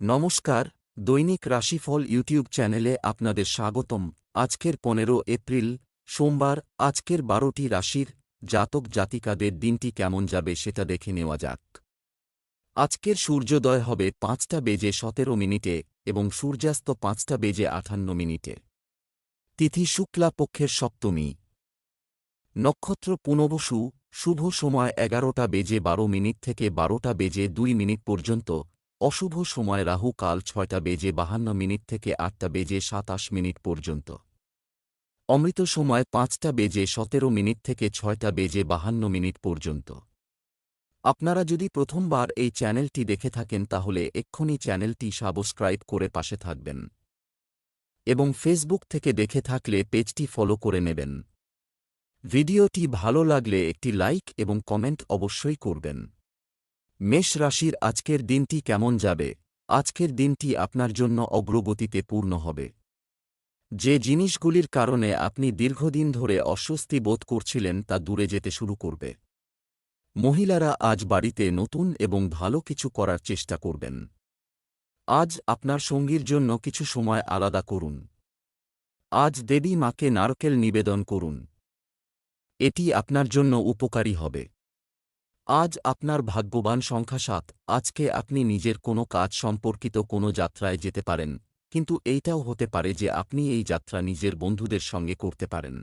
নমস্কার, দৈনিক রাশিফল ইউটিউব চ্যানেলে আপনাদের স্বাগতম। আজকের পনেরো এপ্রিল, সোমবার, আজকের বারোটি রাশির জাতক জাতিকাদের দিনটি কেমন যাবে সেটা দেখে নেওয়া যাক। আজকের সূর্যোদয় হবে পাঁচটা বেজে সতেরো মিনিটে এবং সূর্যাস্ত পাঁচটা বেজে আঠান্ন মিনিটে। তিথি শুক্লা পক্ষের সপ্তমী। নক্ষত্র পুনবসু, শুভ সময় এগারোটা বেজে বারো মিনিট থেকে বারোটা বেজে দুই মিনিট পর্যন্ত অশুভ সময় রাহু কাল ছয়টা বেজে বাহান্ন মিনিট থেকে আটটা বেজে সাতাশ মিনিট পর্যন্ত। অমৃত সময় পাঁচটা বেজে সতেরো মিনিট থেকে ছয়টা বেজে বাহান্ন মিনিট পর্যন্ত। আপনারা যদি প্রথমবার এই চ্যানেলটি দেখে থাকেন তাহলে এক্ষুনি চ্যানেলটি সাবস্ক্রাইব করে পাশে থাকবেন। এবং ফেসবুক থেকে দেখে থাকলে পেজটি ফলো করে নেবেন। ভিডিওটি ভালো লাগলে একটি লাইক এবং কমেন্ট অবশ্যই করবেন। মেষ রাশির আজকের দিনটি কেমন যাবে? আজকের দিনটি আপনার জন্য অগ্রগতিতে পূর্ণ হবে। যে জিনিসগুলির কারণে আপনি দীর্ঘদিন ধরে অস্বস্তি বোধ করছিলেন তা দূরে যেতে শুরু করবে। মহিলারা আজ বাড়িতে নতুন এবং ভালো কিছু করার চেষ্টা করবেন। আজ আপনার সঙ্গীর জন্য কিছু সময় আলাদা করুন। আজ দেবী মাকে নারকেল নিবেদন করুন। এটি আপনার জন্য উপকারী হবে। আজ আপনার ভাগ্যবান সংখ্যা সাত। আজকে আপনি নিজের কোনো কাজ সম্পর্কিত কোনো যাত্রায় যেতে পারেন। কিন্তু এইটাও হতে পারে যে আপনি এই যাত্রা নিজের বন্ধুদের সঙ্গে করতে পারেন।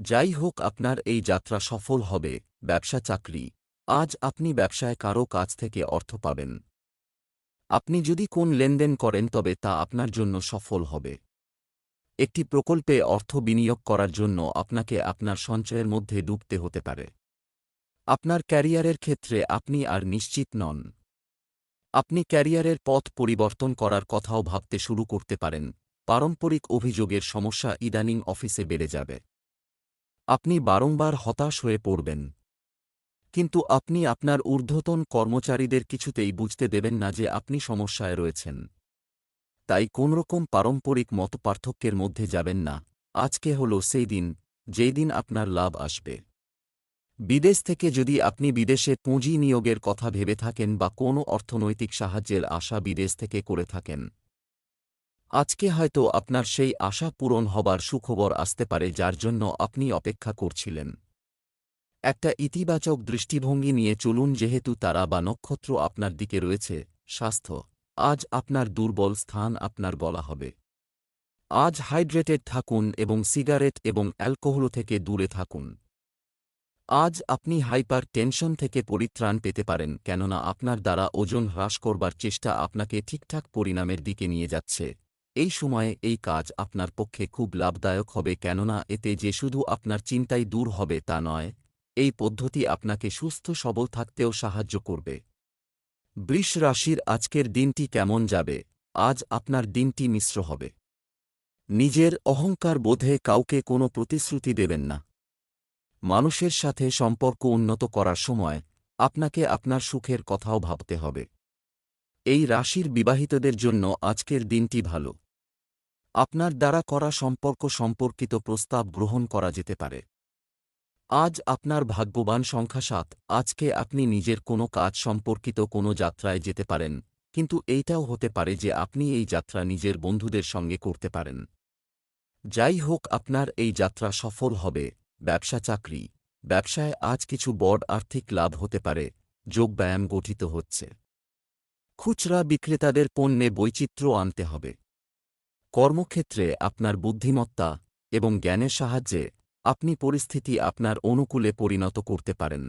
যাই হোক, আপনার এই যাত্রা সফল হবে। ব্যবসা চাকরি। আজ আপনি ব্যবসায় কারও কাছ থেকে অর্থ পাবেন। আপনি যদি কোন লেনদেন করেন, তবে তা আপনার জন্য সফল হবে। একটি প্রকল্পে অর্থ বিনিয়োগ করার জন্য আপনাকে আপনার সঞ্চয়ের মধ্যে ডুবতে হতে পারে। আপনার ক্যারিয়ারের ক্ষেত্রে আপনি আর নিশ্চিত নন। আপনি ক্যারিয়ারের পথ পরিবর্তন করার কথাও ভাবতে শুরু করতে পারেন। পারম্পরিক অভিযোগের সমস্যা ইদানিং অফিসে বেড়ে যাবে। আপনি বারংবার হতাশ হয়ে পড়বেন। কিন্তু আপনি আপনার ঊর্ধ্বতন কর্মচারীদের কিছুতেই বুঝতে দেবেন না যে আপনি সমস্যায় রয়েছেন। তাই কোনরকম পারম্পরিক মতপার্থক্যের মধ্যে যাবেন না। আজকে হল সেই দিন, যেই দিন আপনার লাভ আসবে। বিদেশ থেকে যদি আপনি বিদেশে পুঁজি নিয়োগের কথা ভেবে থাকেন বা কোনো অর্থনৈতিক সাহায্যের আশা বিদেশ থেকে করে থাকেন, আজকে হয়তো আপনার সেই আশা পূরণ হবার সুখবর আসতে পারে যার জন্য আপনি অপেক্ষা করছিলেন। একটা ইতিবাচক দৃষ্টিভঙ্গি নিয়ে চলুন যেহেতু তারা বা নক্ষত্র আপনার দিকে রয়েছে, স্বাস্থ্য, আজ আপনার দুর্বল স্থান আপনার বলা হবে। আজ হাইড্রেটেড থাকুন এবং সিগারেট এবং অ্যালকোহল থেকে দূরে থাকুন। আজ আপনি হাইপার টেনশন থেকে পরিত্রাণ পেতে পারেন, কেননা আপনার দ্বারা ওজন হ্রাস করবার চেষ্টা আপনাকে ঠিকঠাক পরিণামের দিকে নিয়ে যাচ্ছে। এই সময়ে এই কাজ আপনার পক্ষে খুব লাভদায়ক হবে, কেননা এতে যে শুধু আপনার চিন্তাই দূর হবে তা নয়, এই পদ্ধতি আপনাকে সুস্থ সবল থাকতেও সাহায্য করবে। বৃষ রাশির আজকের দিনটি কেমন যাবে? আজ আপনার দিনটি মিশ্র হবে। নিজের অহংকার বোধে কাউকে কোনো প্রতিশ্রুতি দেবেন না। মানুষের সাথে সম্পর্ক উন্নত করার সময় আপনাকে আপনার সুখের কথাও ভাবতে হবে। এই রাশির বিবাহিতদের জন্য আজকের দিনটি ভালো। আপনার দ্বারা করা সম্পর্ক সম্পর্কিত প্রস্তাব গ্রহণ করা যেতে পারে। আজ আপনার ভাগ্যবান সংখ্যা সাত, আজকে আপনি নিজের কোনো কাজ সম্পর্কিত কোনো যাত্রায় যেতে পারেন, কিন্তু এইটাও হতে পারে যে আপনি এই যাত্রা নিজের বন্ধুদের সঙ্গে করতে পারেন। যাই হোক, আপনার এই যাত্রা সফল হবে। ব্যবসা চাকরি। ব্যবসায় আজ কিছু বড় আর্থিক লাভ হতে পারে যোগব্যায়াম গঠিত হচ্ছে। খুচরা বিক্রেতাদের পণ্যে বৈচিত্র্য আনতে হবে। কর্মক্ষেত্রে আপনার বুদ্ধিমত্তা এবং জ্ঞানের সাহায্যে আপনি পরিস্থিতি আপনার অনুকূলে পরিণত করতে পারেন।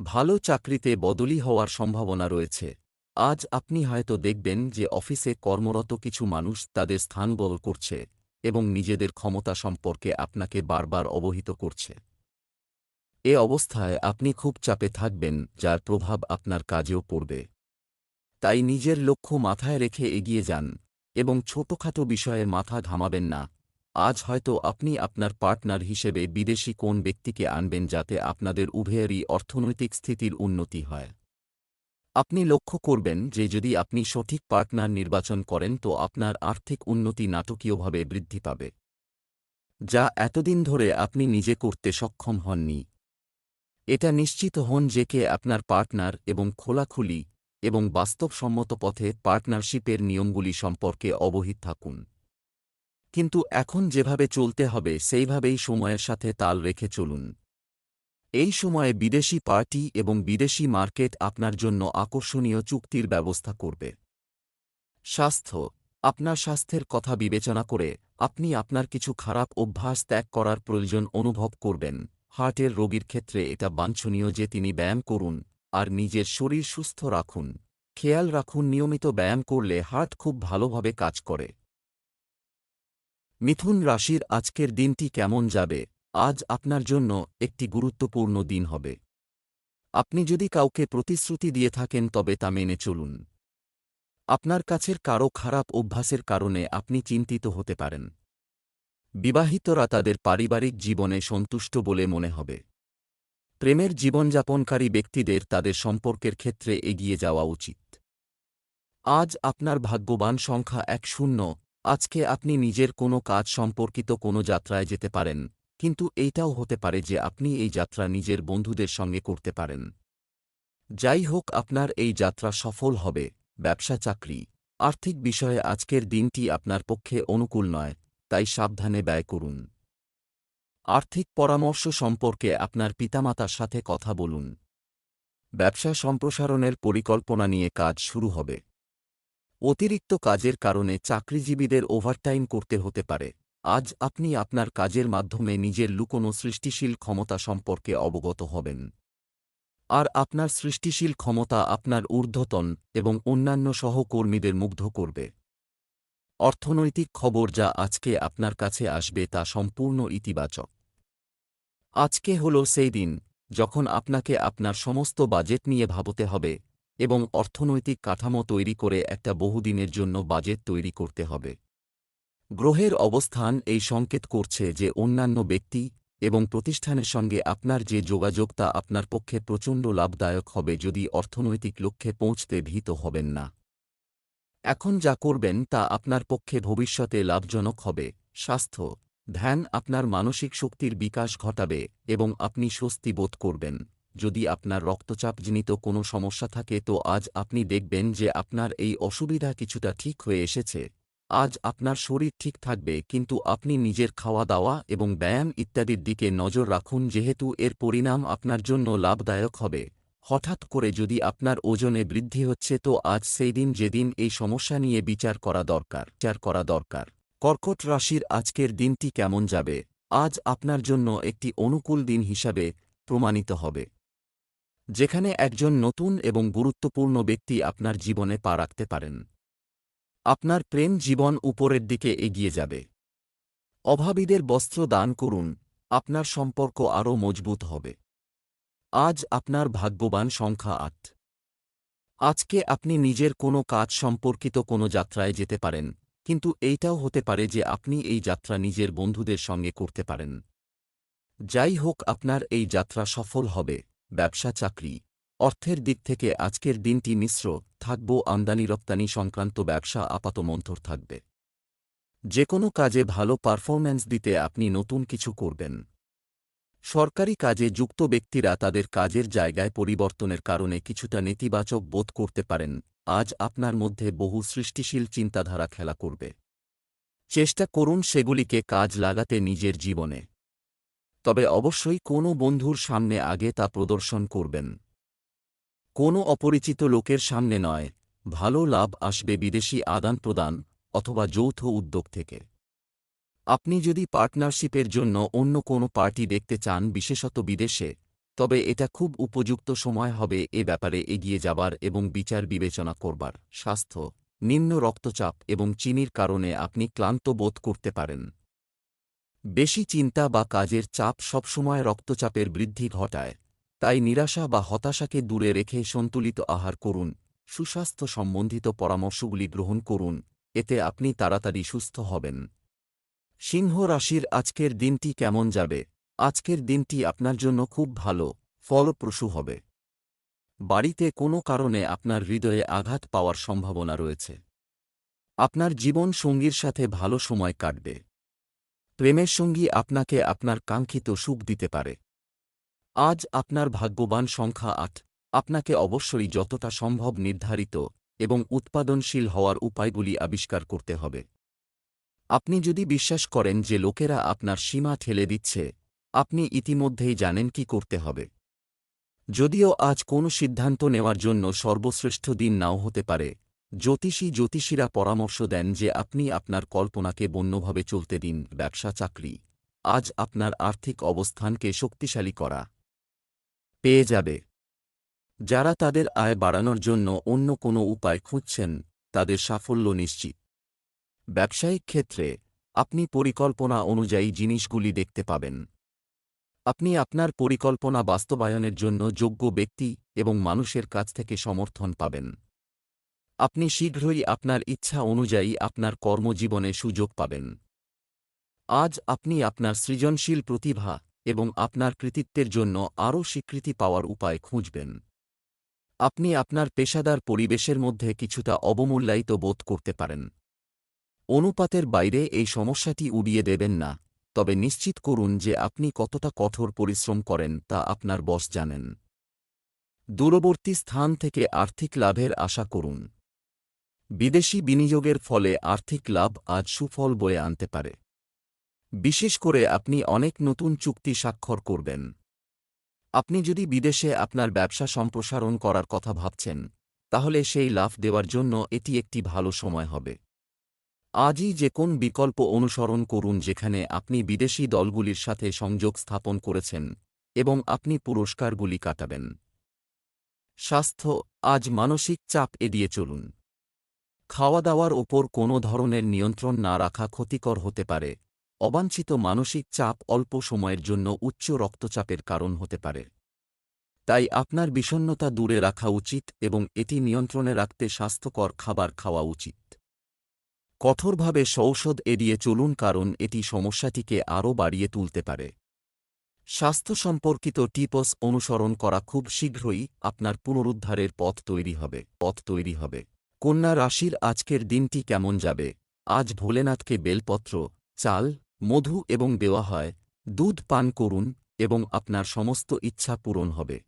ভালো চাকরিতে বদলি হওয়ার সম্ভাবনা রয়েছে। আজ আপনি হয়তো দেখবেন যে অফিসে কর্মরত কিছু মানুষ তাদের স্থান বল করছে। এবং নিজেদের ক্ষমতা সম্পর্কে আপনাকে বারবার অবহিত করছে। এ অবস্থায় আপনি খুব চাপে থাকবেন, যার প্রভাব আপনার কাজেও পড়বে। তাই নিজের লক্ষ্য মাথায় রেখে এগিয়ে যান এবং ছোটখাটো বিষয়ে মাথা ঘামাবেন না। আজ হয়তো আপনি আপনার পার্টনার হিসেবে বিদেশি কোন ব্যক্তিকে আনবেন যাতে আপনাদের উভয়েরই অর্থনৈতিক স্থিতির উন্নতি হয়। আপনি লক্ষ্য করবেন যে যদি আপনি সঠিক পার্টনার নির্বাচন করেন, তো আপনার আর্থিক উন্নতি নাটকীয়ভাবে বৃদ্ধি পাবে। যা এতদিন ধরে আপনি নিজে করতে সক্ষম হননি। এটা নিশ্চিত হন যে কে আপনার পার্টনার এবং খোলাখুলি এবং বাস্তবসম্মত পথে পার্টনারশিপের নিয়মগুলি সম্পর্কে অবহিত থাকুন। কিন্তু এখন যেভাবে চলতে হবে, সেইভাবেই সময়ের সাথে তাল রেখে চলুন। এই সময়ে বিদেশি পার্টি এবং বিদেশি মার্কেট আপনার জন্য আকর্ষণীয় চুক্তির ব্যবস্থা করবে। স্বাস্থ্য, আপনার স্বাস্থ্যের কথা বিবেচনা করে আপনি আপনার কিছু খারাপ অভ্যাস ত্যাগ করার প্রয়োজন অনুভব করবেন। হার্টের রোগীর ক্ষেত্রে এটা বাঞ্ছনীয় যে তিনি ব্যায়াম করুন আর নিজের শরীর সুস্থ রাখুন। খেয়াল রাখুন, নিয়মিত ব্যায়াম করলে হার্ট খুব ভালোভাবে কাজ করে। মিথুন রাশির আজকের দিনটি কেমন যাবে? আজ আপনার জন্য একটি গুরুত্বপূর্ণ দিন হবে। আপনি যদি কাউকে প্রতিশ্রুতি দিয়ে থাকেন, তবে তা মেনে চলুন। আপনার কাছের কারও খারাপ অভ্যাসের কারণে আপনি চিন্তিত হতে পারেন। বিবাহিতরা তাদের পারিবারিক জীবনে সন্তুষ্ট বলে মনে হবে। প্রেমের জীবনযাপনকারী ব্যক্তিদের তাদের সম্পর্কের ক্ষেত্রে এগিয়ে যাওয়া উচিত। আজ আপনার ভাগ্যবান সংখ্যা এক শূন্য। আজকে আপনি নিজের কোনো কাজ সম্পর্কিত কোনো যাত্রায় যেতে পারেন। কিন্তু এইটাও হতে পারে যে আপনি এই যাত্রা নিজের বন্ধুদের সঙ্গে করতে পারেন। যাই হোক, আপনার এই যাত্রা সফল হবে। ব্যবসা, চাকরি, আর্থিক বিষয়ে আজকের দিনটি আপনার পক্ষে অনুকূল নয়, তাই সাবধানে ব্যয় করুন। আর্থিক পরামর্শ সম্পর্কে আপনার পিতামাতার সাথে কথা বলুন। ব্যবসা সম্প্রসারণের পরিকল্পনা নিয়ে কাজ শুরু হবে। অতিরিক্ত কাজের কারণে চাকরিজীবীদের ওভারটাইম করতে হতে পারে। আজ আপনি আপনার কাজের মাধ্যমে নিজের লুকোনো সৃষ্টিশীল ক্ষমতা সম্পর্কে অবগত হবেন। আর আপনার সৃষ্টিশীল ক্ষমতা আপনার ঊর্ধ্বতন এবং অন্যান্য সহকর্মীদের মুগ্ধ করবে। অর্থনৈতিক খবর যা আজকে আপনার কাছে আসবে তা সম্পূর্ণ ইতিবাচক। আজকে হল সেই দিন যখন আপনাকে আপনার সমস্ত বাজেট নিয়ে ভাবতে হবে এবং অর্থনৈতিক কাঠামো তৈরি করে একটা বহুদিনের জন্য বাজেট তৈরি করতে হবে। গ্রহের অবস্থান এই সংকেত করছে যে অন্যান্য ব্যক্তি এবং প্রতিষ্ঠানের সঙ্গে আপনার যে যোগাযোগ তা আপনার পক্ষে প্রচণ্ড লাভদায়ক হবে যদি অর্থনৈতিক লক্ষ্যে পৌঁছতে ভীত হবেন না। এখন যা করবেন তা আপনার পক্ষে ভবিষ্যতে লাভজনক হবে। স্বাস্থ্য, ধ্যান আপনার মানসিক শক্তির বিকাশ ঘটাবে এবং আপনি স্বস্তি বোধ করবেন। যদি আপনার রক্তচাপজনিত কোনো সমস্যা থাকে তো আজ আপনি দেখবেন যে আপনার এই অসুবিধা কিছুটা ঠিক হয়ে এসেছে। আজ আপনার শরীর ঠিক থাকবে, কিন্তু আপনি নিজের খাওয়া দাওয়া এবং ব্যায়াম ইত্যাদির দিকে নজর রাখুন যেহেতু এর পরিণাম আপনার জন্য লাভদায়ক হবে। হঠাৎ করে যদি আপনার ওজনে বৃদ্ধি হচ্ছে তো আজ সেই দিন যেদিন এই সমস্যা নিয়ে বিচার করা দরকার, বিচার করা দরকার। কর্কট রাশির আজকের দিনটি কেমন যাবে? আজ আপনার জন্য একটি অনুকূল দিন হিসাবে প্রমাণিত হবে। যেখানে একজন নতুন এবং গুরুত্বপূর্ণ ব্যক্তি আপনার জীবনে পা রাখতে পারেন। আপনার প্রেম জীবন উপরের দিকে এগিয়ে যাবে। অভাবীদের বস্ত্র দান করুন, আপনার সম্পর্ক আরও মজবুত হবে। আজ আপনার ভাগ্যবান সংখ্যা আট। আজকে আপনি নিজের কোনো কাজ সম্পর্কিত কোনো যাত্রায় যেতে পারেন, কিন্তু এইটাও হতে পারে যে আপনি এই যাত্রা নিজের বন্ধুদের সঙ্গে করতে পারেন। যাই হোক, আপনার এই যাত্রা সফল হবে, ব্যবসা, চাকরি। অর্থের দিক থেকে আজকের দিনটি মিশ্র, থাকব আমদানি রপ্তানি সংক্রান্ত ব্যবসা আপাতমন্থর থাকবে। যে কোনো কাজে ভালো পারফরম্যান্স দিতে আপনি নতুন কিছু করবেন। সরকারি কাজে যুক্ত ব্যক্তিরা তাদের কাজের জায়গায় পরিবর্তনের কারণে কিছুটা নেতিবাচক বোধ করতে পারেন, আজ আপনার মধ্যে বহু সৃষ্টিশীল চিন্তাধারা খেলা করবে। চেষ্টা করুন সেগুলিকে কাজ লাগাতে নিজের জীবনে। তবে অবশ্যই কোনো বন্ধুর সামনে আগে তা প্রদর্শন করবেন। কোনো অপরিচিত লোকের সামনে নয়, ভালো লাভ আসবে বিদেশি আদান প্রদান অথবা যৌথ উদ্যোগ থেকে। আপনি যদি পার্টনারশিপের জন্য অন্য কোনো পার্টি দেখতে চান, বিশেষত বিদেশে, তবে এটা খুব উপযুক্ত সময় হবে এ ব্যাপারে এগিয়ে যাবার এবং বিচার বিবেচনা করবার। স্বাস্থ্য, নিম্ন রক্তচাপ এবং চিনির কারণে আপনি ক্লান্ত বোধ করতে পারেন। বেশি চিন্তা বা কাজের চাপ সবসময় রক্তচাপের বৃদ্ধি ঘটায়। তাই নিরাশা বা হতাশাকে দূরে রেখে সন্তুলিত আহার করুন। সুস্বাস্থ্য সম্বন্ধিত পরামর্শগুলি গ্রহণ করুন। এতে আপনি তাড়াতাড়ি সুস্থ হবেন। সিংহ রাশির আজকের দিনটি কেমন যাবে? আজকের দিনটি আপনার জন্য খুব ভালো, ফলপ্রসূ হবে। বাড়িতে কোনো কারণে আপনার হৃদয়ে আঘাত পাওয়ার সম্ভাবনা রয়েছে। আপনার জীবন সঙ্গীর সাথে ভালো সময় কাটবে। প্রেমের সঙ্গী আপনাকে আপনার কাঙ্ক্ষিত সুখ দিতে পারে। আজ আপনার ভাগ্যবান সংখ্যা আট। আপনাকে অবশ্যই যতটা সম্ভব নির্ধারিত এবং উৎপাদনশীল হওয়ার উপায়গুলি আবিষ্কার করতে হবে। আপনি যদি বিশ্বাস করেন যে লোকেরা আপনার সীমা ঠেলে দিচ্ছে, আপনি ইতিমধ্যেই জানেন কি করতে হবে। যদিও আজ কোনো সিদ্ধান্ত নেওয়ার জন্য সর্বশ্রেষ্ঠ দিন নাও হতে পারে, জ্যোতিষী জ্যোতিষীরা পরামর্শ দেন যে আপনি আপনার কল্পনাকে বন্যভাবে চলতে দিন, ব্যবসা, চাকরি। আজ আপনার আর্থিক অবস্থানকে শক্তিশালী করা। পেয়ে যাবে। যারা তাদের আয় বাড়ানোর জন্য অন্য কোনো উপায় খুঁজছেন, তাদের সাফল্য নিশ্চিত। ব্যবসায়িক ক্ষেত্রে, আপনি পরিকল্পনা অনুযায়ী জিনিসগুলি দেখতে পাবেন। আপনি আপনার পরিকল্পনা বাস্তবায়নের জন্য যোগ্য ব্যক্তি এবং মানুষের কাছ থেকে সমর্থন পাবেন। আপনি শীঘ্রই আপনার ইচ্ছা অনুযায়ী আপনার কর্মজীবনে সুযোগ পাবেন। আজ আপনি আপনার সৃজনশীল প্রতিভা এবং আপনার কৃতিত্বের জন্য আরও স্বীকৃতি পাওয়ার উপায় খুঁজবেন। আপনি আপনার পেশাদার পরিবেশের মধ্যে কিছুটা অবমূল্যায়িত বোধ করতে পারেন। অনুপাতের বাইরে এই সমস্যাটি উড়িয়ে দেবেন না, তবে নিশ্চিত করুন যে আপনি কতটা কঠোর পরিশ্রম করেন তা আপনার বস জানেন। দূরবর্তী স্থান থেকে আর্থিক লাভের আশা করুন। বিদেশি বিনিয়োগের ফলে আর্থিক লাভ আজ সুফল বয়ে আনতে পারে। বিশেষ করে আপনি অনেক নতুন চুক্তি স্বাক্ষর করবেন। আপনি যদি বিদেশে আপনার ব্যবসা সম্প্রসারণ করার কথা ভাবছেন, তাহলে সেই লাভ দেওয়ার জন্য এটি একটি ভালো সময় হবে। আজই যে কোন বিকল্প অনুসরণ করুন যেখানে আপনি বিদেশি দলগুলির সাথে সংযোগ স্থাপন করেছেন এবং আপনি পুরস্কারগুলি কাটাবেন। স্বাস্থ্য, আজ মানসিক চাপ এড়িয়ে চলুন। খাওয়া দাওয়ার ওপর কোনো ধরনের নিয়ন্ত্রণ না রাখা ক্ষতিকর হতে পারে। অবাঞ্ছিত মানসিক চাপ অল্প সময়ের জন্য উচ্চ রক্তচাপের কারণ হতে পারে। তাই আপনার বিষণ্নতা দূরে রাখা উচিত এবং এটি নিয়ন্ত্রণে রাখতে স্বাস্থ্যকর খাবার খাওয়া উচিত। কঠোরভাবে সৌষধ এড়িয়ে চলুন কারণ এটি সমস্যাটিকে আরও বাড়িয়ে তুলতে পারে। স্বাস্থ্য সম্পর্কিত টিপস অনুসরণ করা খুব শীঘ্রই আপনার পুনরুদ্ধারের পথ তৈরি হবে, পথ তৈরি হবে। কন্যা রাশির আজকের দিনটি কেমন যাবে? আজ ভোলেনাথকে বেলপত্র, চাল মধু এবং দেওয়া হয়, দুধ পান করুন এবং আপনার সমস্ত ইচ্ছা পূরণ হবে।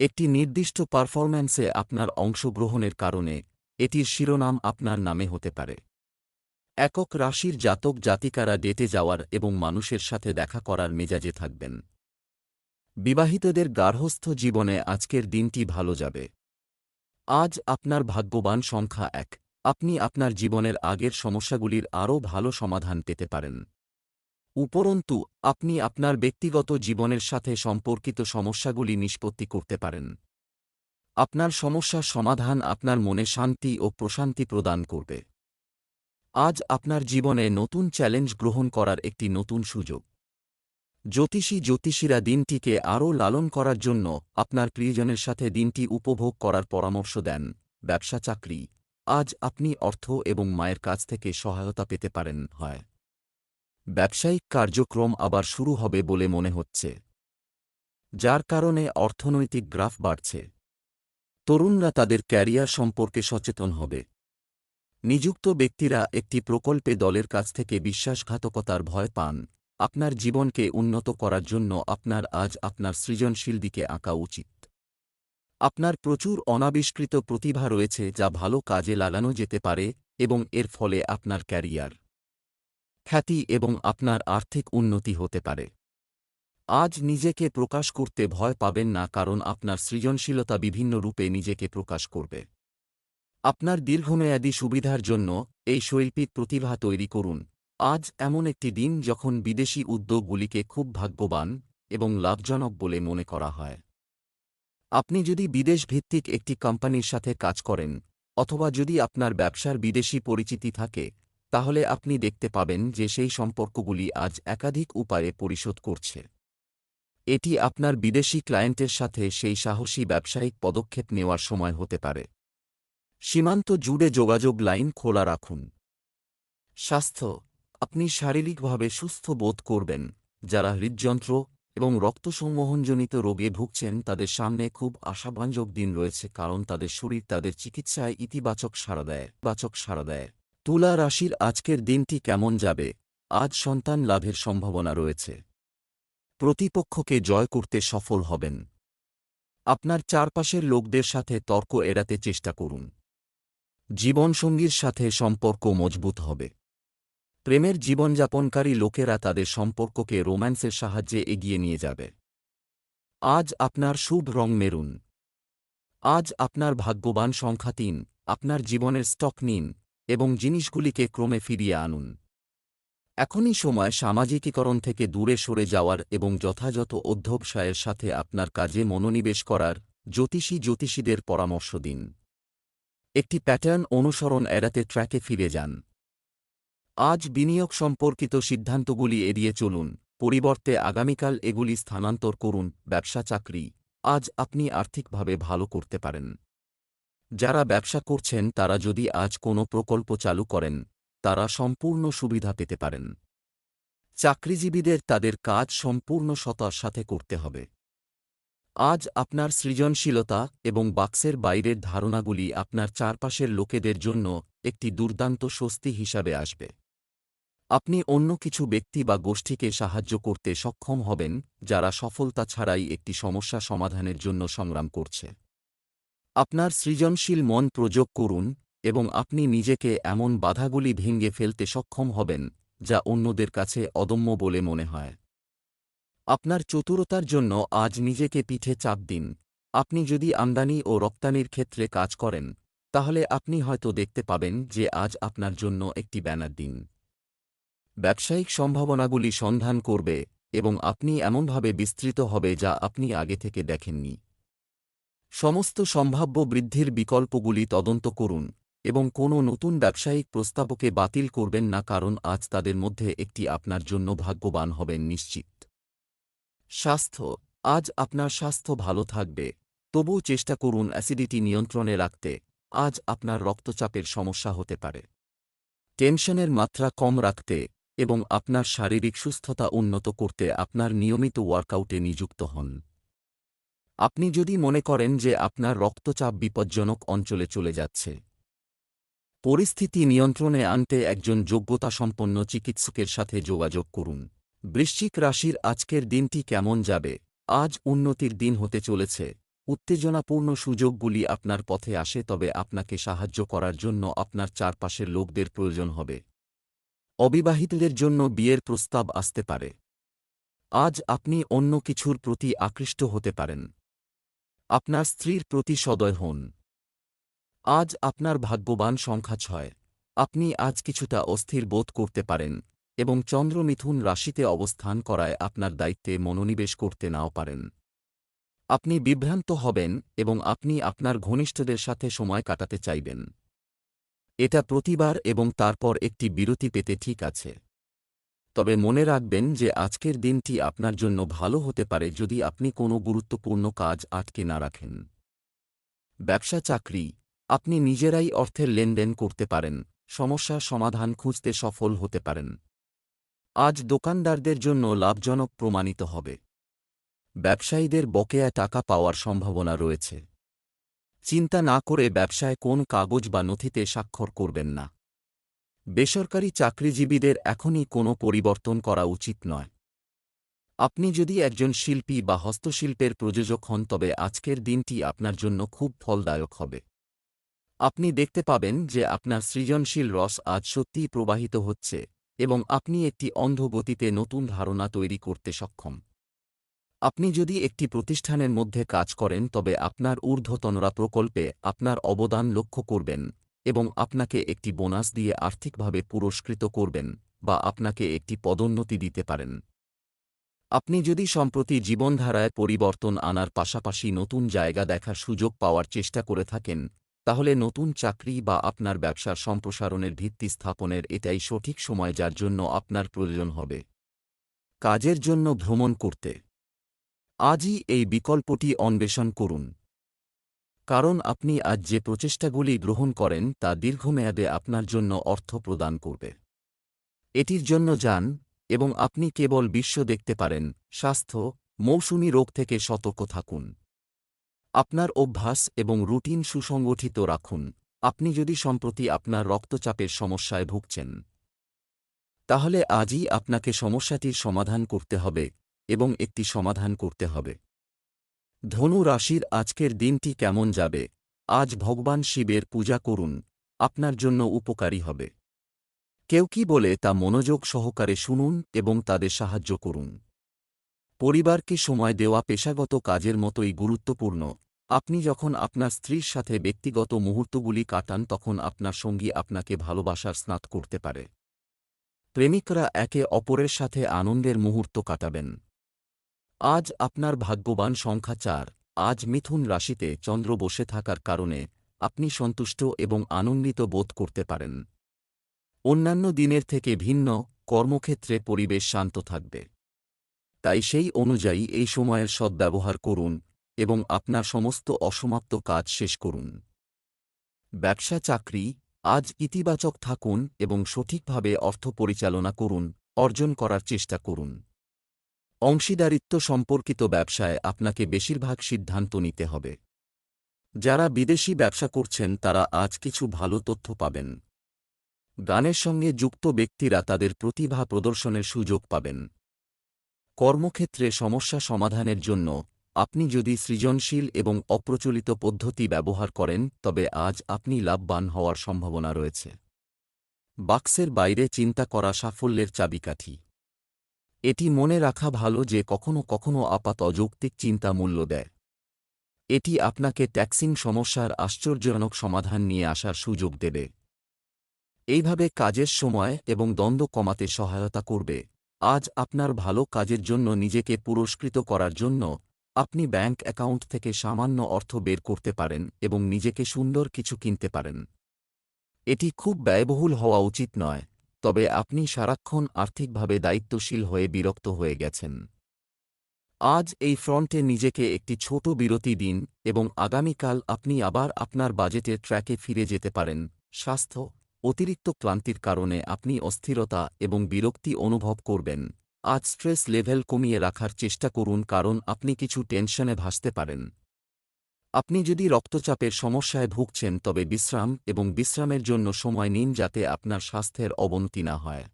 একটি নির্দিষ্ট পারফরম্যান্সে আপনার অংশগ্রহণের কারণে এটির শিরোনাম আপনার নামে হতে পারে। একক রাশির জাতক জাতিকারা ডেটে যাওয়ার এবং মানুষের সাথে দেখা করার মেজাজে থাকবেন। বিবাহিতদের গার্হস্থ্য জীবনে আজকের দিনটি ভালো যাবে। আজ আপনার ভাগ্যবান সংখ্যা এক। আপনি আপনার জীবনের আগের সমস্যাগুলির আরও ভালো সমাধান পেতে পারেন। উপরন্তু, আপনি আপনার ব্যক্তিগত জীবনের সাথে সম্পর্কিত সমস্যাগুলি নিষ্পত্তি করতে পারেন। আপনার সমস্যার সমাধান আপনার মনে শান্তি ও প্রশান্তি প্রদান করবে। আজ আপনার জীবনে নতুন চ্যালেঞ্জ গ্রহণ করার একটি নতুন সুযোগ। জ্যোতিষী জ্যোতিষীরা দিনটিকে আরও লালন করার জন্য আপনার প্রিয়জনের সাথে দিনটি উপভোগ করার পরামর্শ দেন। ব্যবসা চাকরি আজ আপনি অর্থ এবং মায়ের কাছ থেকে সহায়তা পেতে পারেন, হয়। ব্যবসায়িক কার্যক্রম আবার শুরু হবে বলে মনে হচ্ছে। যার কারণে অর্থনৈতিক গ্রাফ বাড়ছে। তরুণরা তাদের ক্যারিয়ার সম্পর্কে সচেতন হবে। নিযুক্ত ব্যক্তিরা একটি প্রকল্পে দলের কাছ থেকে বিশ্বাসঘাতকতার ভয় পান। আপনার জীবনকে উন্নত করার জন্য আপনার আজ আপনার সৃজনশীল দিকে আঁকা উচিত। আপনার প্রচুর অনাবিষ্কৃত প্রতিভা রয়েছে যা ভালো কাজে লাগানো যেতে পারে এবং এর ফলে আপনার ক্যারিয়ার খ্যাতি এবং আপনার আর্থিক উন্নতি হতে পারে। আজ নিজেকে প্রকাশ করতে ভয় পাবেন না কারণ আপনার সৃজনশীলতা বিভিন্ন রূপে নিজেকে প্রকাশ করবে। আপনার দীর্ঘমেয়াদী সুবিধার জন্য এই শৈল্পিক প্রতিভা তৈরি করুন। আজ এমন একটি দিন যখন বিদেশি উদ্যোগগুলিকে খুব ভাগ্যবান এবং লাভজনক বলে মনে করা হয়। আপনি যদি বিদেশ ভিত্তিক একটি কোম্পানির সাথে কাজ করেন, অথবা যদি আপনার ব্যবসার বিদেশি পরিচিতি থাকে, তাহলে আপনি দেখতে পাবেন যে সেই সম্পর্কগুলি আজ একাধিক উপায়ে পরিশোধ করছে। এটি আপনার বিদেশি ক্লায়েন্টের সাথে সেই সাহসী ব্যবসায়িক পদক্ষেপ নেওয়ার সময় হতে পারে। সীমান্ত জুড়ে যোগাযোগ লাইন খোলা রাখুন। স্বাস্থ্য, আপনি শারীরিকভাবে সুস্থ বোধ করবেন, যারা হৃদযন্ত্র এবং রক্তসংবহনজনিত রোগে ভুগছেন তাদের সামনে খুব আশাবাঞ্জক দিন রয়েছে কারণ তাদের শরীর তাদের চিকিৎসায় ইতিবাচক সাড়া দেয় বাচক সাড়া দেয়। তুলা রাশির আজকের দিনটি কেমন যাবে? আজ সন্তান লাভের সম্ভাবনা রয়েছে। প্রতিপক্ষকে জয় করতে সফল হবেন। আপনার চারপাশের লোকদের সাথে তর্ক এড়াতে চেষ্টা করুন। জীবনসঙ্গীর সাথে সম্পর্ক মজবুত হবে। প্রেমের জীবনযাপনকারী লোকেরা তাদের সম্পর্ককে রোম্যান্সের সাহায্যে এগিয়ে নিয়ে যাবে। আজ আপনার শুভ রং মেরুন। আজ আপনার ভাগ্যবান সংখ্যা তিন, আপনার জীবনের স্টক নিন এবং জিনিসগুলিকে ক্রমে ফিরিয়ে আনুন। এখনই সময় সামাজিকীকরণ থেকে দূরে সরে যাওয়ার এবং যথাযথ অধ্যবসায়ের সাথে আপনার কাজে মনোনিবেশ করার জ্যোতিষী জ্যোতিষীদের পরামর্শ দিন। একটি প্যাটার্ন অনুসরণ এড়াতে ট্র্যাকে ফিরে যান। আজ বিনিয়োগ সম্পর্কিত সিদ্ধান্তগুলি এড়িয়ে চলুন, পরিবর্তে আগামীকাল এগুলি স্থানান্তর করুন, ব্যবসা চাকরি, আজ আপনি আর্থিকভাবে ভালো করতে পারেন। যারা ব্যবসা করছেন, তারা যদি আজ কোনো প্রকল্প চালু করেন, তারা সম্পূর্ণ সুবিধা পেতে পারেন। চাকরিজীবীদের তাদের কাজ সম্পূর্ণ সতার সাথে করতে হবে। আজ আপনার সৃজনশীলতা এবং বাক্সের বাইরের ধারণাগুলি আপনার চারপাশের লোকেদের জন্য একটি দুর্দান্ত স্বস্তি হিসাবে আসবে। আপনি অন্য কিছু ব্যক্তি বা গোষ্ঠীকে সাহায্য করতে সক্ষম হবেন, যারা সফলতা ছাড়াই একটি সমস্যা সমাধানের জন্য সংগ্রাম করছে। আপনার সৃজনশীল মন প্রযোগ করুন, এবং আপনি নিজেকে এমন বাধাগুলি ভেঙে ফেলতে সক্ষম হবেন, যা অন্যদের কাছে অদম্য বলে মনে হয়। আপনার চতুরতার জন্য আজ নিজেকে পিঠে চাপ দিন। আপনি যদি আমদানি ও রপ্তানির ক্ষেত্রে কাজ করেন, তাহলে আপনি হয়তো দেখতে পাবেন যে আজ আপনার জন্য একটি ব্যানার দিন। ব্যবসায়িক সম্ভাবনাগুলি সন্ধান করবে এবং আপনি এমনভাবে বিস্তৃত হবে যা আপনি আগে থেকে দেখেননি। সমস্ত সম্ভাব্য বৃদ্ধির বিকল্পগুলি তদন্ত করুন এবং কোনো নতুন ব্যবসায়িক প্রস্তাবকে বাতিল করবেন না কারণ আজ তাদের মধ্যে একটি আপনার জন্য ভাগ্যবান হবেন নিশ্চিত। স্বাস্থ্য, আজ আপনার স্বাস্থ্য ভালো থাকবে, তবুও চেষ্টা করুন অ্যাসিডিটি নিয়ন্ত্রণে রাখতে, আজ আপনার রক্তচাপের সমস্যা হতে পারে। টেনশনের মাত্রা কম রাখতে এবং আপনার শারীরিক সুস্থতা উন্নত করতে আপনার নিয়মিত ওয়ার্কআউটে নিযুক্ত হন। আপনি যদি মনে করেন যে আপনার রক্তচাপ বিপজ্জনক অঞ্চলে চলে যাচ্ছে। পরিস্থিতি নিয়ন্ত্রণে আনতে একজন যোগ্যতাসম্পন্ন চিকিৎসকের সাথে যোগাযোগ করুন। বৃশ্চিক রাশির আজকের দিনটি কেমন যাবে? আজ উন্নতির দিন হতে চলেছে। উত্তেজনাপূর্ণ সুযোগগুলি আপনার পথে আসে তবে আপনাকে সাহায্য করার জন্য আপনার চারপাশের লোকদের প্রয়োজন হবে। অবিবাহিতদের জন্য বিয়ের প্রস্তাব আসতে পারে। আজ আপনি অন্য কিছুর প্রতি আকৃষ্ট হতে পারেন। আপনার স্ত্রীর প্রতি সদয় হন। আজ আপনার ভাগ্যবান সংখ্যা ছয়। আপনি আজ কিছুটা অস্থির বোধ করতে পারেন এবং চন্দ্রমিথুন রাশিতে অবস্থান করায় আপনার দায়িত্বে মনোনিবেশ করতে নাও পারেন। আপনি বিভ্রান্ত হবেন এবং আপনি আপনার ঘনিষ্ঠদের সাথে সময় কাটাতে চাইবেন। এটা প্রতিবার এবং তারপর একটি বিরতি পেতে ঠিক আছে। তবে মনে রাখবেন যে আজকের দিনটি আপনার জন্য ভালো হতে পারে যদি আপনি কোনো গুরুত্বপূর্ণ কাজ আটকে না রাখেন। ব্যবসা চাকরি, আপনি নিজেরাই অর্থের লেনদেন করতে পারেন সমস্যার সমাধান খুঁজতে সফল হতে পারেন। আজ দোকানদারদের জন্য লাভজনক প্রমাণিত হবে। ব্যবসায়ীদের বকেয়া টাকা পাওয়ার সম্ভাবনা রয়েছে। চিন্তা না করে ব্যবসায় কোন কাগজ বা নথিতে স্বাক্ষর করবেন না। বেসরকারি চাকরিজীবীদের এখনই কোনো পরিবর্তন করা উচিত নয়। আপনি যদি একজন শিল্পী বা হস্তশিল্পের প্রযোজক হন, তবে আজকের দিনটি আপনার জন্য খুব ফলদায়ক হবে। আপনি দেখতে পাবেন যে আপনার সৃজনশীল রস আজ সত্যিই প্রবাহিত হচ্ছে এবং আপনি একটি অন্ধ গতিতে নতুন ধারণা তৈরি করতে সক্ষম। আপনি যদি একটি প্রতিষ্ঠানের মধ্যে কাজ করেন, তবে আপনার ঊর্ধ্বতনরা প্রকল্পে আপনার অবদান লক্ষ্য করবেন এবং আপনাকে একটি বোনাস দিয়ে আর্থিকভাবে পুরস্কৃত করবেন বা আপনাকে একটি পদোন্নতি দিতে পারেন। আপনি যদি সম্প্রতি জীবনধারায় পরিবর্তন আনার পাশাপাশি নতুন জায়গা দেখার সুযোগ পাওয়ার চেষ্টা করে থাকেন, তাহলে নতুন চাকরি বা আপনার ব্যবসার সম্প্রসারণের ভিত্তি স্থাপনের এটাই সঠিক সময় যার জন্য আপনার প্রয়োজন হবে। কাজের জন্য ভ্রমণ করতে আজই এই বিকল্পটি অন্বেষণ করুন। কারণ আপনি আজ যে প্রচেষ্টাগুলি গ্রহণ করেন তা দীর্ঘমেয়াদে আপনার জন্য অর্থ প্রদান করবে। এটির জন্য যান এবং আপনি কেবল বিশ্ব দেখতে পারেন, স্বাস্থ্য, মৌসুমি রোগ থেকে সতর্ক থাকুন। আপনার অভ্যাস এবং রুটিন সুসংগঠিত রাখুন। আপনি যদি সম্প্রতি আপনার রক্তচাপের সমস্যায় ভুগছেন, তাহলে আজই আপনাকে সমস্যাটির সমাধান করতে হবে। এবং একটি সমাধান করতে হবে। ধনু রাশির আজকের দিনটি কেমন যাবে? আজ ভগবান শিবের পূজা করুন, আপনার জন্য উপকারী হবে। কেউ কি বলে তা মনোযোগ সহকারে শুনুন এবং তাদের সাহায্য করুন। পরিবারকে সময় দেওয়া পেশাগত কাজের মতোই গুরুত্বপূর্ণ। আপনি যখন আপনার স্ত্রীর সাথে ব্যক্তিগত মুহূর্তগুলি কাটান তখন আপনার সঙ্গী আপনাকে ভালোবাসার স্নাত করতে পারে। প্রেমিকরা একে অপরের সাথে আনন্দের মুহূর্ত কাটাবেন। আজ আপনার ভাগ্যবান সংখ্যা চার। আজ মিথুন রাশিতে চন্দ্র বসে থাকার কারণে আপনি সন্তুষ্ট এবং আনন্দিত বোধ করতে পারেন। অন্যান্য দিনের থেকে ভিন্ন কর্মক্ষেত্রে পরিবেশ শান্ত থাকবে। তাই সেই অনুযায়ী এই সময়ের সদ্ব্যবহার করুন এবং আপনার সমস্ত অসমাপ্ত কাজ শেষ করুন। ব্যবসা চাকরি, আজ ইতিবাচক থাকুন এবং সঠিকভাবে অর্থ পরিচালনা করুন, অর্জন করার চেষ্টা করুন। অংশীদারিত্ব সম্পর্কিত ব্যবসায় আপনাকে বেশিরভাগ সিদ্ধান্ত নিতে হবে। যারা বিদেশি ব্যবসা করছেন, তারা আজ কিছু ভালো তথ্য পাবেন। গানের সঙ্গে যুক্ত ব্যক্তিরা তাদের প্রতিভা প্রদর্শনের সুযোগ পাবেন। কর্মক্ষেত্রে সমস্যা সমাধানের জন্য আপনি যদি সৃজনশীল এবং অপ্রচলিত পদ্ধতি ব্যবহার করেন, তবে আজ আপনি লাভবান হওয়ার সম্ভাবনা রয়েছে। বাক্সের বাইরে চিন্তা করা সাফল্যের চাবিকাঠি। এটি মনে রাখা ভালো যে কখনো কখনো আপাত অযৌক্তিক চিন্তা মূল্য দেয়। এটি আপনাকে ট্যাক্সিং সমস্যার আশ্চর্যজনক সমাধান নিয়ে আসার সুযোগ দেবে। এইভাবে কাজের সময় এবং দ্বন্দ্ব কমাতে সহায়তা করবে। আজ আপনার ভালো কাজের জন্য নিজেকে পুরস্কৃত করার জন্য আপনি ব্যাংক অ্যাকাউন্ট থেকে সামান্য অর্থ বের করতে পারেন এবং নিজেকে সুন্দর কিছু কিনতে পারেন। এটি খুব ব্যয়বহুল হওয়া উচিত নয়। তবে আপনি সারাক্ষণ আর্থিকভাবে দায়িত্বশীল হয়ে বিরক্ত হয়ে গেছেন। আজ এই ফ্রন্টে নিজেকে একটি ছোট বিরতি দিন এবং আগামীকাল আপনি আবার আপনার বাজেটের ট্র্যাকে ফিরে যেতে পারেন। স্বাস্থ্য, অতিরিক্ত ক্লান্তির কারণে আপনি অস্থিরতা এবং বিরক্তি অনুভব করবেন। আজ স্ট্রেস লেভেল কমিয়ে রাখার চেষ্টা করুন কারণ আপনি কিছু টেনশনে ভাসতে পারেন। আপনি যদি রক্তচাপের সমস্যায় ভুগছেন, তবে বিশ্রাম এবং বিশ্রামের জন্য সময় নিন যাতে আপনার স্বাস্থ্যের অবনতি না হয়।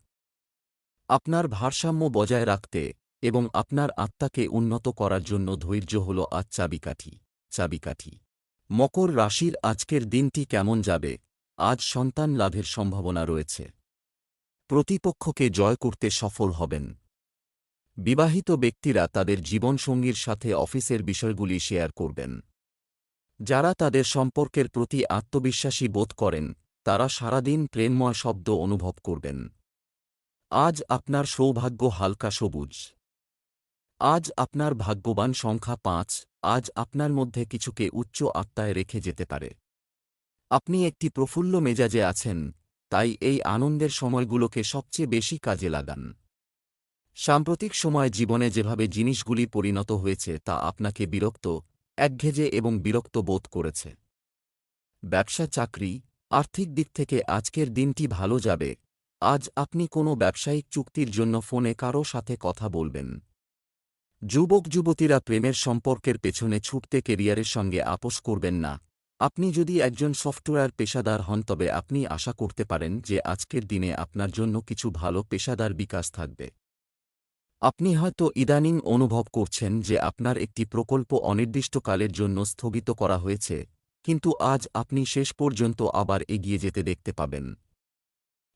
আপনার ভারসাম্য বজায় রাখতে এবং আপনার আত্মাকে উন্নত করার জন্য ধৈর্য হল আজ চাবিকাঠি চাবিকাঠি। মকর রাশির আজকের দিনটি কেমন যাবে? আজ সন্তান লাভের সম্ভাবনা রয়েছে। প্রতিপক্ষকে জয় করতে সফল হবেন। বিবাহিত ব্যক্তিরা তাদের জীবনসঙ্গীর সাথে অফিসের বিষয়গুলি শেয়ার করবেন। যারা তাদের সম্পর্কের প্রতি আত্মবিশ্বাসী বোধ করেন, তারা সারাদিন প্রেমময় শব্দ অনুভব করবেন। আজ আপনার সৌভাগ্য হালকা সবুজ। আজ আপনার ভাগ্যবান সংখ্যা পাঁচ, আজ আপনার মধ্যে কিছুকে উচ্চ আত্মায় রেখে যেতে পারে। আপনি একটি প্রফুল্ল মেজাজে আছেন, তাই এই আনন্দের সময়গুলোকে সবচেয়ে বেশি কাজে লাগান। সাম্প্রতিক সময় জীবনে যেভাবে জিনিসগুলি পরিণত হয়েছে, তা আপনাকে বিরক্ত একঘেজে এবং বিরক্ত বোধ করেছে। ব্যবসা চাকরি, আর্থিক দিক থেকে আজকের দিনটি ভালো যাবে। আজ আপনি কোনো ব্যবসায়িক চুক্তির জন্য ফোনে কারও সাথে কথা বলবেন। যুবক, যুবতীরা প্রেমের সম্পর্কের পেছনে ছুটতে কেরিয়ারের সঙ্গে আপোষ করবেন না। আপনি যদি একজন সফটওয়্যার পেশাদার হন, তবে আপনি আশা করতে পারেন যে আজকের দিনে আপনার জন্য কিছু ভালো পেশাদার বিকাশ থাকবে। আপনি হয়তো ইদানিং অনুভব করছেন যে আপনার একটি প্রকল্প অনির্দিষ্টকালের জন্য স্থগিত করা হয়েছে, কিন্তু আজ আপনি শেষ পর্যন্ত আবার এগিয়ে যেতে দেখতে পাবেন।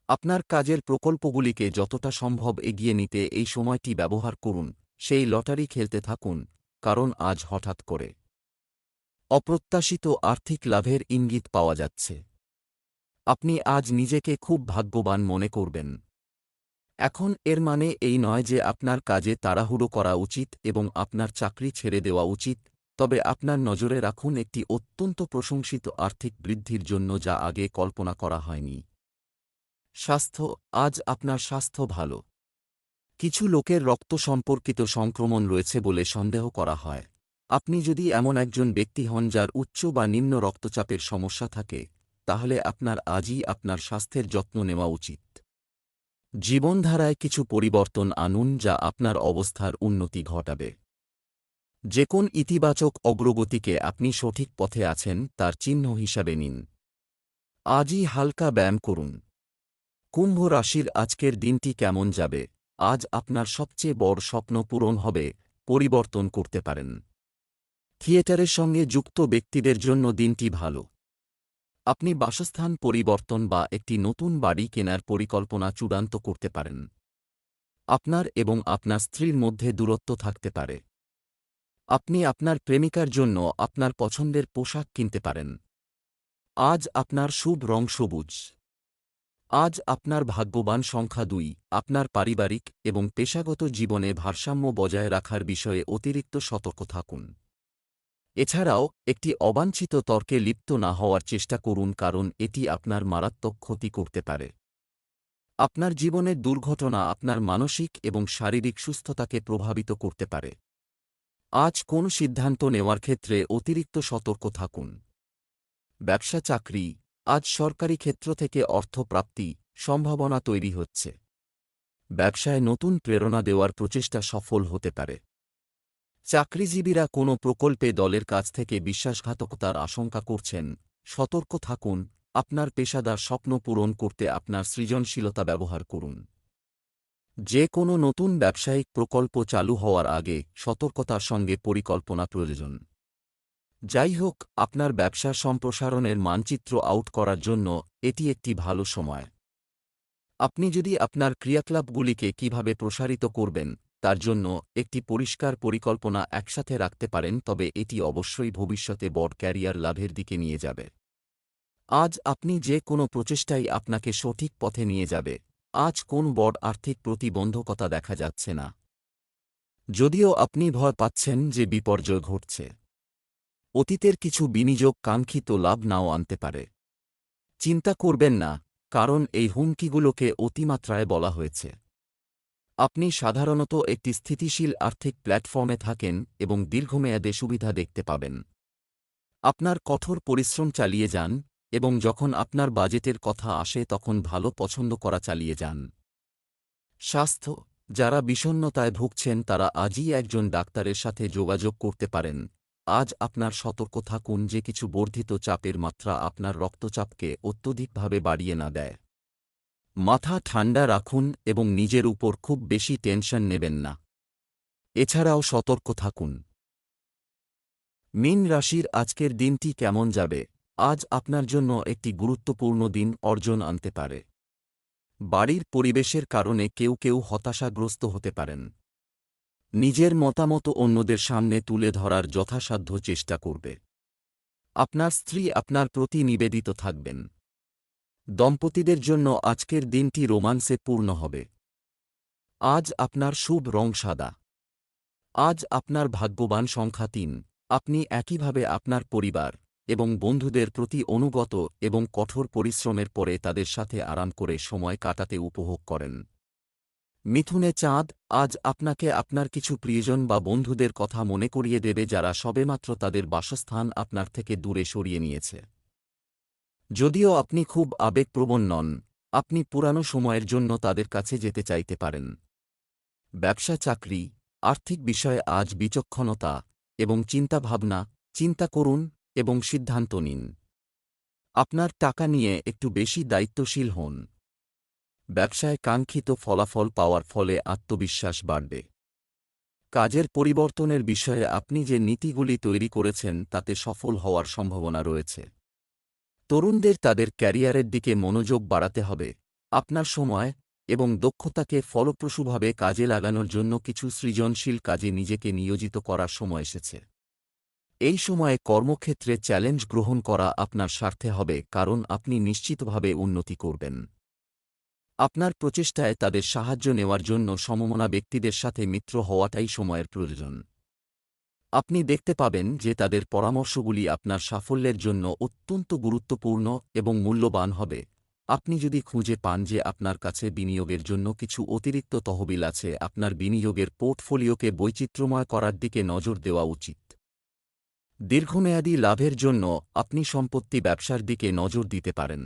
আপনার কাজের প্রকল্পগুলিকে যতটা সম্ভব এগিয়ে নিতে এই সময়টি ব্যবহার করুন, সেই লটারি খেলতে থাকুন, কারণ আজ হঠাৎ করে। অপ্রত্যাশিত আর্থিক লাভের ইঙ্গিত পাওয়া যাচ্ছে। আপনি আজ নিজেকে খুব ভাগ্যবান মনে করবেন। এখন এর মানে এই নয় যে আপনার কাজে তাড়াহুড়ো করা উচিত এবং আপনার চাকরি ছেড়ে দেওয়া উচিত, তবে আপনার নজরে রাখুন একটি অত্যন্ত প্রশংসিত আর্থিক বৃদ্ধির জন্য যা আগে কল্পনা করা হয়নি। স্বাস্থ্য, আজ আপনার স্বাস্থ্য ভালো। কিছু লোকের রক্ত সম্পর্কিত সংক্রমণ রয়েছে বলে সন্দেহ করা হয়। আপনি যদি এমন একজন ব্যক্তি হন যার উচ্চ বা নিম্ন রক্তচাপের সমস্যা থাকে, তাহলে আপনার আজই আপনার স্বাস্থ্যের যত্ন নেওয়া উচিত। জীবনধারায় কিছু পরিবর্তন আনুন যা আপনার অবস্থার উন্নতি ঘটাবে। যে কোন ইতিবাচক অগ্রগতিকে আপনি সঠিক পথে আছেন তার চিহ্ন হিসাবে নিন। আজই হালকা ব্যায়াম করুন। কুম্ভ রাশির আজকের দিনটি কেমন যাবে? আজ আপনার সবচেয়ে বড় স্বপ্ন পূরণ হবে, পরিবর্তন করতে পারেন। থিয়েটারের সঙ্গে যুক্ত ব্যক্তিদের জন্য দিনটি ভালো। আপনি বাসস্থান পরিবর্তন বা একটি নতুন বাড়ি কেনার পরিকল্পনা চূড়ান্ত করতে পারেন। আপনার এবং আপনার স্ত্রীর মধ্যে দূরত্ব থাকতে পারে। আপনি আপনার প্রেমিকার জন্য আপনার পছন্দের পোশাক কিনতে পারেন। আজ আপনার শুভ রং সবুজ। আজ আপনার ভাগ্যবান সংখ্যা দুই, আপনার পারিবারিক এবং পেশাগত জীবনে ভারসাম্য বজায় রাখার বিষয়ে অতিরিক্ত সতর্ক থাকুন। এছাড়াও, একটি অবাঞ্ছিত তর্কে লিপ্ত না হওয়ার চেষ্টা করুন কারণ এটি আপনার মারাত্মক ক্ষতি করতে পারে। আপনার জীবনের দুর্ঘটনা আপনার মানসিক এবং শারীরিক সুস্থতাকে প্রভাবিত করতে পারে। আজ কোন সিদ্ধান্ত নেওয়ার ক্ষেত্রে অতিরিক্ত সতর্ক থাকুন। ব্যবসা চাকরি, আজ সরকারি ক্ষেত্র থেকে অর্থ প্রাপ্তি, সম্ভাবনা তৈরি হচ্ছে। ব্যবসায় নতুন প্রেরণা দেওয়ার প্রচেষ্টা সফল হতে পারে। চাকরিজীবীরা কোনো প্রকল্পে দলের কাছ থেকে বিশ্বাসঘাতকতার আশঙ্কা করছেন। সতর্ক থাকুন, আপনার পেশাদার স্বপ্ন পূরণ করতে আপনার সৃজনশীলতা ব্যবহার করুন। যে কোনো নতুন ব্যবসায়িক প্রকল্প চালু হওয়ার আগে সতর্কতার সঙ্গে পরিকল্পনা প্রয়োজন। যাই হোক, আপনার ব্যবসা সম্প্রসারণের মানচিত্র আউট করার জন্য এটি একটি ভালো সময়। আপনি যদি আপনার ক্রিয়াকলাপগুলিকে কীভাবে প্রসারিত করবেন তার জন্য একটি পরিষ্কার পরিকল্পনা একসাথে রাখতে পারেন, তবে এটি অবশ্যই ভবিষ্যতে বড় ক্যারিয়ার লাভের দিকে নিয়ে যাবে। আজ আপনি যে কোনো প্রচেষ্টাই আপনাকে সঠিক পথে নিয়ে যাবে। আজ কোন বড় আর্থিক প্রতিবন্ধকতা দেখা যাচ্ছে না। যদিও আপনি ভয় পাচ্ছেন যে বিপর্যয় ঘটছে। অতীতের কিছু বিনিয়োগ কাঙ্ক্ষিত লাভ নাও আনতে পারে। চিন্তা করবেন না, কারণ এই হুমকিগুলোকে অতিমাত্রায় বলা হয়েছে। আপনি সাধারণত একটি স্থিতিশীল আর্থিক প্ল্যাটফর্মে থাকেন এবং দীর্ঘমেয়াদে সুবিধা দেখতে পাবেন। আপনার কঠোর পরিশ্রম চালিয়ে যান এবং যখন আপনার বাজেটের কথা আসে তখন ভালো পছন্দ করা চালিয়ে যান। স্বাস্থ্য, যারা বিষণ্নতায় ভুগছেন তারা আজই একজন ডাক্তারের সাথে যোগাযোগ করতে পারেন। আজ আপনার সতর্ক থাকুন যে কিছু বর্ধিত চাপের মাত্রা আপনার রক্তচাপকে অত্যধিকভাবে বাড়িয়ে না দেয়। মাথা ঠান্ডা রাখুন এবং নিজের উপর খুব বেশি টেনশন নেবেন না। এছাড়াও সতর্ক থাকুন। মিন রাশির আজকের দিনটি কেমন যাবে? আজ আপনার জন্য একটি গুরুত্বপূর্ণ দিন অর্জন আনতে পারে। বাড়ির পরিবেশের কারণে কেউ কেউ হতাশাগ্রস্ত হতে পারেন। নিজের মতামত অন্যদের সামনে তুলে ধরার যথাসাধ্য চেষ্টা করবে। আপনার স্ত্রী আপনার প্রতি নিবেদিত থাকবেন। দম্পতিদের জন্য আজকের দিনটি রোমান্সে পূর্ণ হবে। আজ আপনার শুভ রং সাদা। আজ আপনার ভাগ্যবান সংখ্যা তিন। আপনি একইভাবে আপনার পরিবার এবং বন্ধুদের প্রতি অনুগত এবং কঠোর পরিশ্রমের পরে তাদের সাথে আরাম করে সময় কাটাতে উপভোগ করেন। মিথুনে চাঁদ, আজ আপনাকে আপনার কিছু প্রিয়জন বা বন্ধুদের কথা মনে করিয়ে দেবে যারা সবেমাত্র তাদের বাসস্থান আপনার থেকে দূরে সরিয়ে নিয়েছে। যদিও আপনি খুব আবেগপ্রবণ নন, আপনি পুরানো সময়ের জন্য তাদের কাছে যেতে চাইতে পারেন। ব্যবসা চাকরি, আর্থিক বিষয়ে আজ বিচক্ষণতা এবং চিন্তাভাবনা, চিন্তা করুন এবং সিদ্ধান্ত নিন। আপনার টাকা নিয়ে একটু বেশি দায়িত্বশীল হন। ব্যবসায় কাঙ্ক্ষিত ফলাফল পাওয়ার ফলে আত্মবিশ্বাস বাড়বে। কাজের পরিবর্তনের বিষয়ে আপনি যে নীতিগুলি তৈরি করেছেন তাতে সফল হওয়ার সম্ভাবনা রয়েছে। তরুণদের তাদের ক্যারিয়ারের দিকে মনোযোগ বাড়াতে হবে, আপনার সময় এবং দক্ষতাকে ফলপ্রসূভাবে কাজে লাগানোর জন্য কিছু সৃজনশীল কাজে নিজেকে নিয়োজিত করার সময় এসেছে। এই সময়ে কর্মক্ষেত্রে চ্যালেঞ্জ গ্রহণ করা আপনার স্বার্থে হবে, কারণ আপনি নিশ্চিতভাবে উন্নতি করবেন। আপনার প্রচেষ্টায় তাদের সাহায্য নেওয়ার জন্য সমমনা ব্যক্তিদের সাথে মিত্র হওয়াটাই সময়ের প্রয়োজন। আপনি দেখতে পাবেন যে তাদের পরামর্শগুলি আপনার সাফল্যের জন্য অত্যন্ত গুরুত্বপূর্ণ এবং মূল্যবান হবে। আপনি যদি খুঁজে পান যে আপনার কাছে বিনিয়োগের জন্য কিছু অতিরিক্ত তহবিল আছে, আপনার বিনিয়োগের পোর্টফোলিওকে বৈচিত্র্যময় করার দিকে নজর দেওয়া উচিত। দীর্ঘমেয়াদী লাভের জন্য আপনি সম্পত্তি ব্যবসার দিকে নজর দিতে পারেন।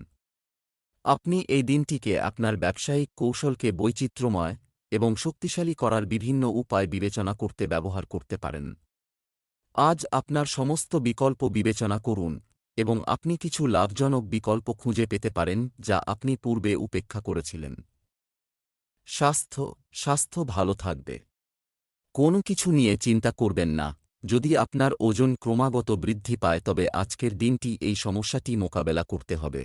আপনি এই দিনটিকে আপনার ব্যবসায়িক কৌশলকে বৈচিত্র্যময় এবং শক্তিশালী করার বিভিন্ন উপায় বিবেচনা করতে ব্যবহার করতে পারেন। আজ আপনার সমস্ত বিকল্প বিবেচনা করুন এবং আপনি কিছু লাভজনক বিকল্প খুঁজে পেতে পারেন যা আপনি পূর্বে উপেক্ষা করেছিলেন। স্বাস্থ্য স্বাস্থ্য ভালো থাকবে। কোনো কিছু নিয়ে চিন্তা করবেন না। যদি আপনার ওজন ক্রমাগত বৃদ্ধি পায় তবে আজকের দিনটি এই সমস্যাটি মোকাবেলা করতে হবে।